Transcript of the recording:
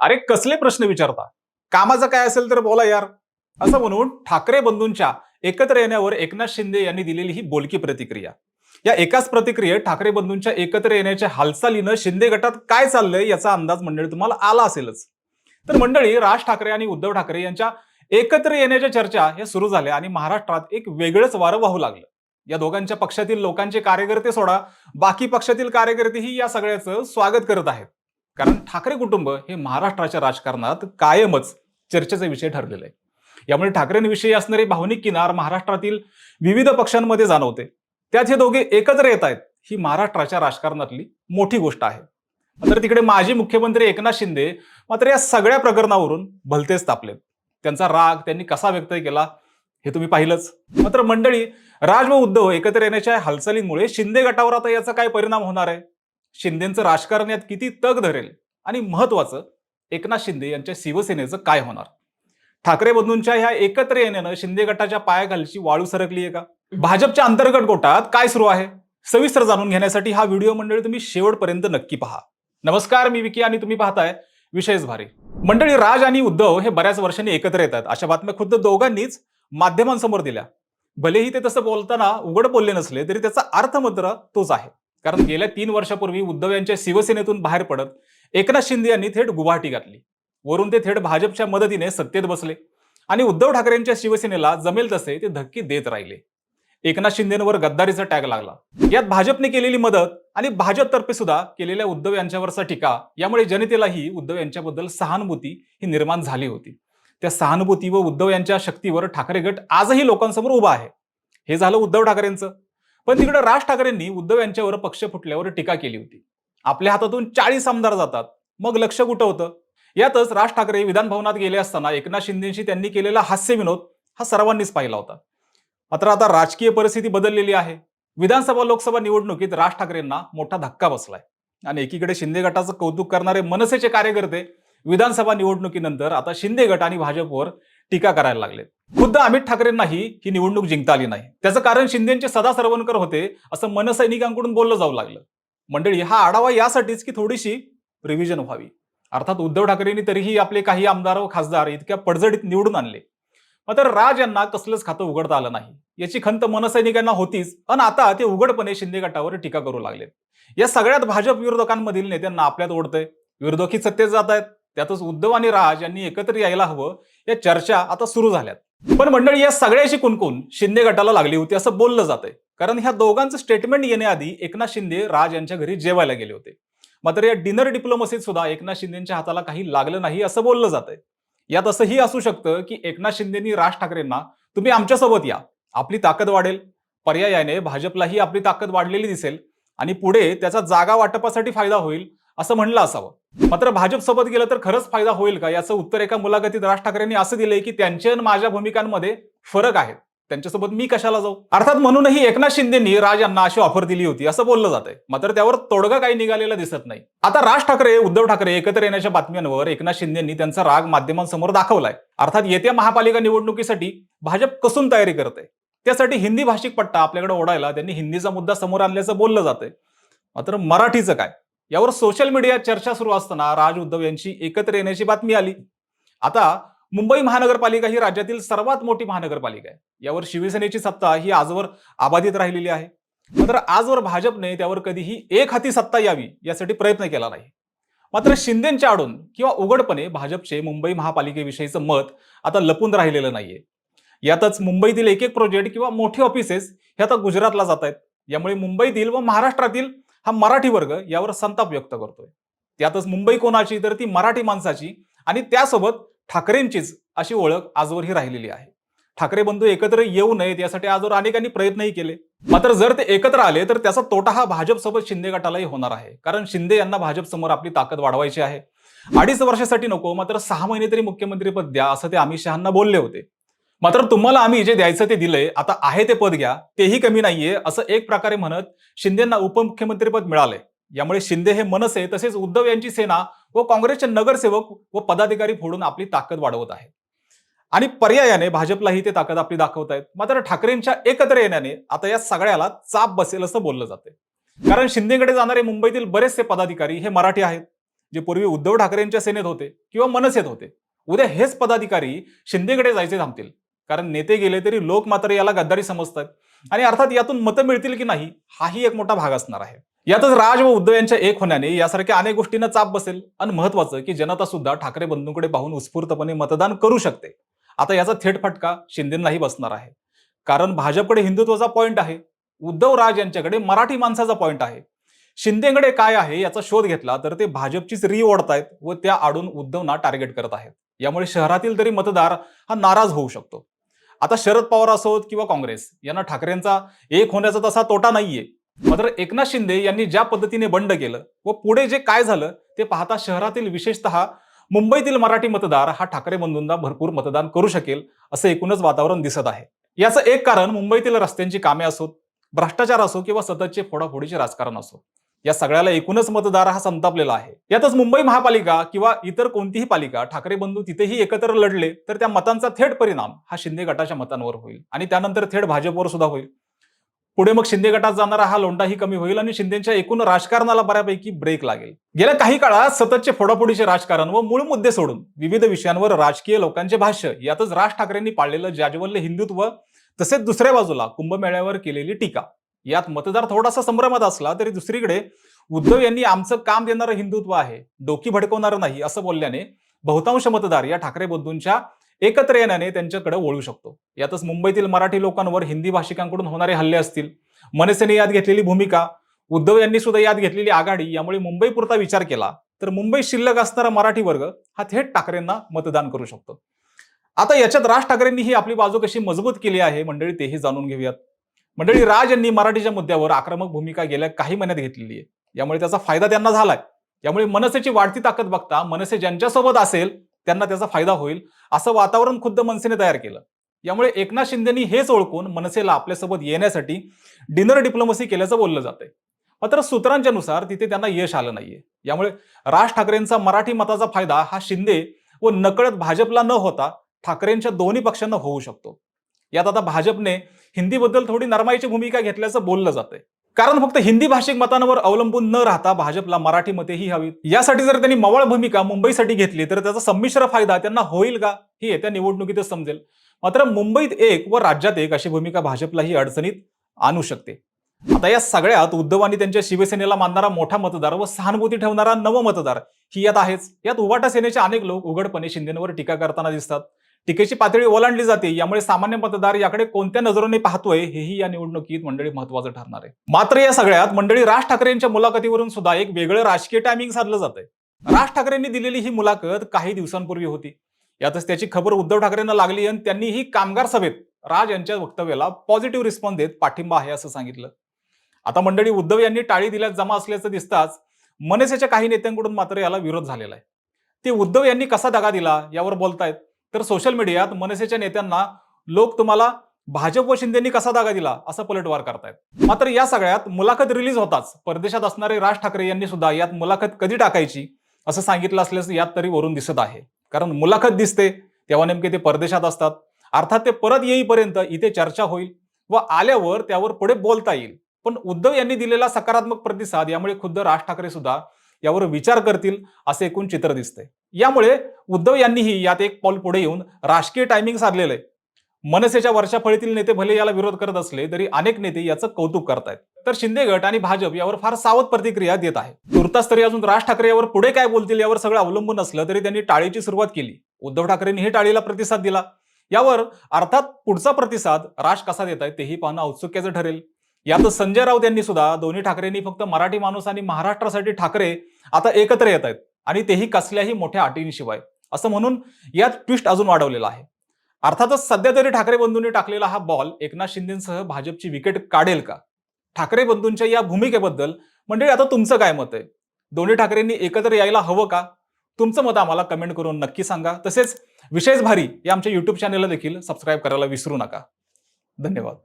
अरे कसले प्रश्न विचारता? कामाचं काय असेल तर बोला यार. असं म्हणून ठाकरे बंधूंच्या एकत्र येण्यावर एकनाथ शिंदे यांनी दिलेली ही बोलकी प्रतिक्रिया. या एकाच प्रतिक्रियेत ठाकरे बंधूंच्या एकत्र येण्याच्या हालचालीनं शिंदे गटात काय चाललंय याचा अंदाज मंडळी तुम्हाला आला असेलच. तर मंडळी राज ठाकरे आणि उद्धव ठाकरे यांच्या एकत्र येण्याच्या चर्चा हे सुरू झाल्या आणि महाराष्ट्रात एक वेगळंच वारं वाहू लागलं. या दोघांच्या पक्षातील लोकांचे कार्यकर्ते सोडा बाकी पक्षातील कार्यकर्तेही या सगळ्याचं स्वागत करत आहेत. कारण ठाकरे कुटुंब हे महाराष्ट्राच्या राजकारणात कायमच चर्चेचा विषय ठरलेला आहे. यामुळे ठाकरेंविषयी असणारी भावनिक किनार महाराष्ट्रातील विविध पक्षांमध्ये जाणवते. त्यात हे दोघे एकत्र येत आहेत ही महाराष्ट्राच्या राजकारणातली मोठी गोष्ट आहे. मात्र तिकडे माजी मुख्यमंत्री एकनाथ शिंदे मात्र या सगळ्या प्रकरणावरून भलतेच तापलेत. त्यांचा राग त्यांनी कसा व्यक्त केला हे तुम्ही पाहिलंच. मात्र मंडळी राज व उद्धव हो एकत्र येण्याच्या हालचालींमुळे शिंदे गटावर आता याचा काय परिणाम होणार आहे? शिंदेचं राजकारण यात किती तग धरेल आणि महत्वाचं एकनाथ शिंदे यांच्या शिवसेनेचं काय होणार? ठाकरे बंधूंच्या ह्या एकत्र येण्यानं शिंदे गटाच्या पायाखालची वाळू सरकली आहे का भाजपच्या अंतर्गत गोटात काय सुरू आहे? सविस्तर जाणून घेण्यासाठी हा व्हिडिओ मंडळी तुम्ही शेवटपर्यंत नक्की पहा. नमस्कार मी विकी आणि तुम्ही पाहताय विशेष भारी. मंडळी राज आणि उद्धव हे बऱ्याच वर्षांनी एकत्र येतात. अशा बातम्या खुद्द दोघांनीच माध्यमांसमोर दिल्या. भलेही ते तसं बोलताना उघड बोलले नसले तरी त्याचा अर्थ मात्र तोच आहे. कारण गेल्या तीन वर्षापूर्वी उद्धव यांच्या शिवसेनेतून बाहेर पडत एकनाथ शिंदे यांनी थेट गुवाहाटी घातली. वरून ते थेट भाजपच्या मदतीने सत्तेत बसले आणि उद्धव ठाकरेंच्या शिवसेनेला जमेल तसे ते धक्की देत राहिले. एकनाथ शिंदेवर गद्दारीचा टॅग लागला. यात भाजपने केलेली मदत आणि भाजपतर्फे सुद्धा केलेल्या उद्धव यांच्यावरचा टीका यामुळे जनतेलाही उद्धव यांच्याबद्दल सहानुभूती ही निर्माण झाली होती. त्या सहानुभूती व उद्धव यांच्या शक्तीवर ठाकरे गट आजही लोकांसमोर उभा आहे. हे झालं उद्धव ठाकरेंचं. पण तिकडे राज ठाकरेंनी उद्धव यांच्यावर पक्ष फुटल्यावर टीका केली होती. आपल्या हातातून चाळीस आमदार जातात. मग लक्ष कुठं होतं? यातच राज ठाकरे विधानभवनात गेले असताना एकनाथ शिंदेशी त्यांनी केलेला हास्य विनोद हा सर्वांनीच पाहिला होता. मात्र आता राजकीय परिस्थिती बदललेली आहे. विधानसभा लोकसभा निवडणुकीत राज ठाकरेंना मोठा धक्का बसलाय. आणि एकीकडे शिंदे गटाचं कौतुक करणारे मनसेचे कार्यकर्ते विधानसभा निवडणुकीनंतर आता शिंदे गट आणि भाजपवर टीका करायला लागलेत. खुद्द अमित ठाकरेंनाही ही निवडणूक जिंकता आली नाही. त्याचं कारण शिंदेचे सदा सरवणकर होते असं मनसैनिकांकडून बोललं जाऊ लागलं. मंडळी हा आढावा यासाठीच की थोडीशी रिव्हिजन व्हावी? अर्थात उद्धव ठाकरेंनी तरीही आपले काही आमदार व खासदार इतक्या पडझडीत निवडून आणले. मात्र राज यांना कसलंच खातं उघडता आलं नाही. याची खंत मनसैनिकांना होतीच पण आता ते उघडपणे शिंदे गटावर टीका करू लागलेत. या सगळ्यात भाजप विरोधकांमधील नेत्यांना आपल्यात ओढतंय. विरोधकी सत्तेत जात आहेत त्यातच उद्धव आणि राज यांनी एकत्र यायला हवं या चर्चा आता सुरू झाल्यात. पण मंडळी या सगळ्याशी कुणकुण शिंदे गटाला लागली होती असं बोललं जातंय. कारण ह्या दोघांचं स्टेटमेंट येण्याआधी एकनाथ शिंदे राज यांच्या घरी जेवायला गेले होते. मात्र या डिनर डिप्लोमसीत सुद्धा एकनाथ शिंदेच्या हाताला काही लागलं नाही असं बोललं जातंय. यात असंही असू शकतं की एकनाथ शिंदेनी राज ठाकरेंना तुम्ही आमच्यासोबत या. आपली ताकद वाढेल. पर्यायाने भाजपलाही आपली ताकद वाढलेली दिसेल. आणि पुढे त्याचा जागा वाटपासाठी फायदा होईल. असं म्हणलं असावं. मात्र भाजप सोबत गेलं तर खरंच फायदा होईल का? याचं उत्तर एका मुलाखतीत राज ठाकरेंनी असं दिलंय की त्यांच्या आणि माझ्या भूमिकांमध्ये फरक आहे. त्यांच्यासोबत मी कशाला जाऊ? अर्थात म्हणूनही एकनाथ शिंदेनी राज यांना अशी ऑफर दिली होती असं बोललं जातंय. मात्र त्यावर तोडगा काही निघालेला दिसत नाही. आता राज ठाकरे उद्धव ठाकरे एकत्र येण्याच्या बातम्यांवर एकनाथ शिंदेनी त्यांचा राग माध्यमांसमोर दाखवलाय. अर्थात येत्या महापालिका निवडणुकीसाठी भाजप कसून तयारी करते त्यासाठी हिंदी भाषिक पट्टा आपल्याकडे ओढायला त्यांनी हिंदीचा मुद्दा समोर आणल्याचं बोललं जातंय. मात्र मराठीचं काय? यावर सोशल मीडियात चर्चा सुरू असताना राज उद्धव यांची एकत्र येण्याची बातमी आली. आता मुंबई महानगरपालिका ही राज्यातील सर्वात मोठी महानगरपालिका आहे. यावर शिवसेनेची सत्ता ही आजवर अबाधित राहिलेली आहे. मात्र आजवर भाजपने त्यावर कधीही एक हाती सत्ता यावी यासाठी प्रयत्न केला नाही. मात्र शिंदेच्या आडून किंवा उघडपणे भाजपचे मुंबई महापालिकेविषयीचं मत आता लपून राहिलेलं नाहीये. यातच मुंबईतील एक एक प्रोजेक्ट किंवा मोठे ऑफिसेस हे आता गुजरातला जात आहेत यामुळे मुंबईतील व महाराष्ट्रातील हा मराठी वर्ग यावर संताप व्यक्त करतोय. त्यातच मुंबई कोणाची तर ती मराठी माणसाची आणि त्यासोबत ठाकरेंचीच अशी ओळख आजवरही राहिलेली आहे. ठाकरे बंधू एकत्र येऊ नयेत यासाठी आजवर अनेकांनी प्रयत्नही केले. मात्र जर ते एकत्र आले तर त्याचा तोटा हा भाजपसोबत शिंदे गटालाही होणार आहे. कारण शिंदे यांना भाजपसमोर आपली ताकद वाढवायची आहे. अडीच वर्षासाठी नको मात्र सहा महिने तरी मुख्यमंत्रीपद द्या असं ते अमित शहाना बोलले होते. मात्र तुम्हाला आम्ही जे द्यायचं ते दिलंय आता आहे ते पद घ्या तेही कमी नाहीये असं एक प्रकारे म्हणत शिंदेना उपमुख्यमंत्रीपद मिळालंय. यामुळे शिंदे हे मनसे तसेच उद्धव यांची सेना व काँग्रेसचे नगरसेवक व पदाधिकारी फोडून आपली ताकद वाढवत आहे आणि पर्यायाने भाजपलाही ते ताकद आपली दाखवत आहेत. मात्र ठाकरेंच्या एकत्र येण्याने आता या सगळ्याला चाप बसेल असं बोललं जाते कारण शिंदेकडे जाणारे मुंबईतील बरेचसे पदाधिकारी हे मराठी आहेत जे पूर्वी उद्धव ठाकरेंच्या सेनेत होते किंवा मनसेत होते. उद्या हेच पदाधिकारी शिंदेकडे जायचे थांबतील. कारण नेते गेले तरी लोक मात्र याला गद्दारी समजतात. आणि अर्थात यातून मतं मिळतील की नाही हाही एक मोठा भाग असणार आहे. यातच राज व उद्धव यांच्या एक होण्याने यासारख्या अनेक गोष्टींना चाप बसेल. आणि महत्वाचं की जनता सुद्धा ठाकरे बंधूंकडे पाहून उत्स्फूर्तपणे मतदान करू शकते. आता याचा थेट फटका शिंदेंनाही बसणार आहे. कारण भाजपकडे हिंदुत्वाचा पॉईंट आहे. उद्धव राज यांच्याकडे मराठी माणसाचा पॉईंट आहे. शिंदेकडे काय आहे याचा शोध घेतला तर ते भाजपचीच री ओढतायत व त्या आडून उद्धवना टार्गेट करत आहेत. यामुळे शहरातील तरी मतदार हा नाराज होऊ शकतो. आता शरद पवार असोत किंवा काँग्रेस यांना ठाकरेंचा एक होण्याचा तसा तोटा नाहीये. मात्र एकनाथ शिंदे यांनी ज्या पद्धतीने बंड केलं व पुढे जे काय झालं ते पाहता शहरातील विशेषतः मुंबईतील मराठी मतदार हा ठाकरे बंधूंना भरपूर मतदान करू शकेल असं एकूणच वातावरण दिसत आहे. याचं एक कारण मुंबईतील रस्त्यांची कामे असोत भ्रष्टाचार असो किंवा सततचे फोडाफोडीचे राजकारण असो. या सगळ्याला एकूणच मतदार हा संतापलेला आहे. यातच मुंबई महापालिका किंवा इतर कोणतीही पालिका ठाकरे बंधू तिथेही एकत्र लढले तर त्या मतांचा थेट परिणाम हा शिंदे गटाच्या मतांवर होईल आणि त्यानंतर थेट भाजपवर सुद्धा होईल. पुढे मग शिंदे गटात जाणारा हा लोंढाही कमी होईल आणि शिंदेच्या एकूण राजकारणाला बऱ्यापैकी ब्रेक लागेल. गेल्या काही काळात सततचे फोडाफोडीचे राजकारण व मूळ मुद्दे सोडून विविध विषयांवर राजकीय लोकांचे भाष्य यातच राज ठाकरेंनी पाळलेलं जाज्वल्य हिंदुत्व तसेच दुसऱ्या बाजूला कुंभमेळ्यावर केलेली टीका. यात मतदार थोडासा संभ्रमात असला तरी दुसरीकडे उद्धव यांनी आमचं काम देणारं हिंदुत्व आहे. डोकी भडकवणारं नाही असं बोलल्याने बहुतांश मतदार या ठाकरे बंधूंच्या एकत्र येण्याने त्यांच्याकडे वळू शकतो. यातच मुंबईतील मराठी लोकांवर हिंदी भाषिकांकडून होणारे हल्ले असतील. मनसेने यात घेतलेली भूमिका उद्धव यांनी सुद्धा यात घेतलेली आघाडी यामुळे मुंबईपुरता विचार केला तर मुंबई शिल्लक असणारा मराठी वर्ग हा थेट ठाकरेंना मतदान करू शकतो. आता याच्यात राज ठाकरेंनी ही आपली बाजू कशी मजबूत केली आहे मंडळी तेही जाणून घेऊयात. मंडळी राज यांनी मराठीच्या मुद्द्यावर आक्रमक भूमिका गेल्या काही महिन्यात घेतलेली आहे. यामुळे त्याचा फायदा त्यांना झालाय. यामुळे मनसेची वाढती ताकद बघता मनसे ज्यांच्यासोबत असेल त्यांना त्याचा फायदा होईल असं वातावरण खुद्द मनसेने तयार केलं. यामुळे एकनाथ शिंदेनी हेच ओळखून मनसेला आपल्यासोबत येण्यासाठी डिनर डिप्लोमसी केल्याचं बोललं जातंय. मात्र सूत्रांच्या नुसार तिथे त्यांना यश आलं नाहीये. यामुळे राज ठाकरेंचा मराठी मताचा फायदा हा शिंदे व नकळत भाजपला न होता ठाकरेंच्या दोन्ही पक्षांना होऊ शकतो. यात आता भाजपने हिंदीबद्दल थोडी नरमाईची भूमिका घेतल्याचं बोललं जातंय. कारण फक्त हिंदी भाषिक मतांवर अवलंबून न राहता भाजपला मराठी मतेही हवीत. यासाठी जर त्यांनी मवाळ भूमिका मुंबईसाठी घेतली तर त्याचा संमिश्र फायदा त्यांना होईल का? ही येत्या निवडणुकीतच समजेल. मात्र मुंबईत एक व राज्यात एक अशी भूमिका भाजपलाही अडचणीत आणू शकते. आता या सगळ्यात उद्धव आणि त्यांच्या शिवसेनेला मानणारा मोठा मतदार व सहानुभूती ठेवणारा नव मतदार ही यात आहेच. यात उवाटा सेनेचे अनेक लोक उघडपणे शिंदेंवर टीका करताना दिसतात. टीकेची पातळी ओलांडली जाते यामुळे सामान्य मतदार याकडे कोणत्या नजरेने पाहतोय हेही या निवडणुकीत मंडळी महत्वाचं ठरणार आहे. मात्र या सगळ्यात मंडळी राज ठाकरे यांच्या मुलाखतीवरून सुद्धा एक वेगळं राजकीय टायमिंग साधलं जातंय. राज ठाकरेंनी दिलेली ही मुलाखत काही दिवसांपूर्वी होती. यातच त्याची खबर उद्धव ठाकरेंना लागली आणि त्यांनी ही कामगार सभेत राज यांच्या वक्तव्याला पॉझिटिव्ह रिस्पॉन्स देत पाठिंबा आहे असं सांगितलं. आता मंडळी उद्धव यांनी टाळी दिल्यास जमा असल्याचं दिसताच मनसेच्या काही नेत्यांकडून मात्र याला विरोध झालेला आहे. ते उद्धव यांनी कसा दगा दिला यावर बोलतायत. तर सोशल मीडियात मनसेच्या नेत्यांना लोक तुम्हाला भाजप व शिंदेनी कसा दागा दिला? असं पलटवार करतायत. मात्र या सगळ्यात मुलाखत रिलीज होताच. परदेशात असणारे राज ठाकरे यांनी सुद्धा यात मुलाखत कधी टाकायची असं सांगितलं असल्याचं यात तरी वरून दिसत आहे. कारण मुलाखत दिसते तेव्हा नेमके ते परदेशात असतात. अर्थात ते परत येईपर्यंत इथे चर्चा होईल व आल्यावर त्यावर पुढे बोलता येईल. पण उद्धव यांनी दिलेला सकारात्मक प्रतिसाद यामुळे खुद्द राज ठाकरे सुद्धा यावर विचार करतील असे एकूण चित्र दिसते यामुळे उद्धव यांनीही यात एक पाऊल पुढे येऊन राजकीय टायमिंग साधलेलं आहे. मनसेच्या वर्षाफळीतील नेते भले याला विरोध करत असले तरी अनेक नेते याचं कौतुक करतायत. तर शिंदे गट आणि भाजप यावर फार सावध प्रतिक्रिया देत आहे. तुर्तास तरी अजून राज ठाकरे यावर पुढे काय बोलतील यावर सगळं अवलंबून असलं तरी त्यांनी टाळीची सुरुवात केली. उद्धव ठाकरेंनी ही टाळीला प्रतिसाद दिला. यावर अर्थात पुढचा प्रतिसाद राज कसा देत आहे तेही पाहणं औत्सुक्याचं ठरेल. यात संजय राऊत यांनी सुद्धा दोन्ही ठाकरेंनी फक्त मराठी माणूस आणि महाराष्ट्रासाठी ठाकरे आता एकत्र येत आहेत आणि तेही कसल्याही मोठ्या अटींशिवाय. असं म्हणून यात ट्विस्ट अजून वाढवलेला आहे. अर्थातच सध्या तरी ठाकरे बंधूंनी टाकलेला हा बॉल एकनाथ शिंदेसह भाजपची विकेट काढेल का? ठाकरे बंधूंच्या या भूमिकेबद्दल म्हणजे आता तुमचं काय मत आहे? दोन्ही ठाकरेंनी एकत्र यायला हवं का? तुमचं मत आम्हाला कमेंट करून नक्की सांगा. तसेच विशेष भारी या आमच्या युट्यूब चॅनेलला देखील सबस्क्राईब करायला विसरू नका. धन्यवाद.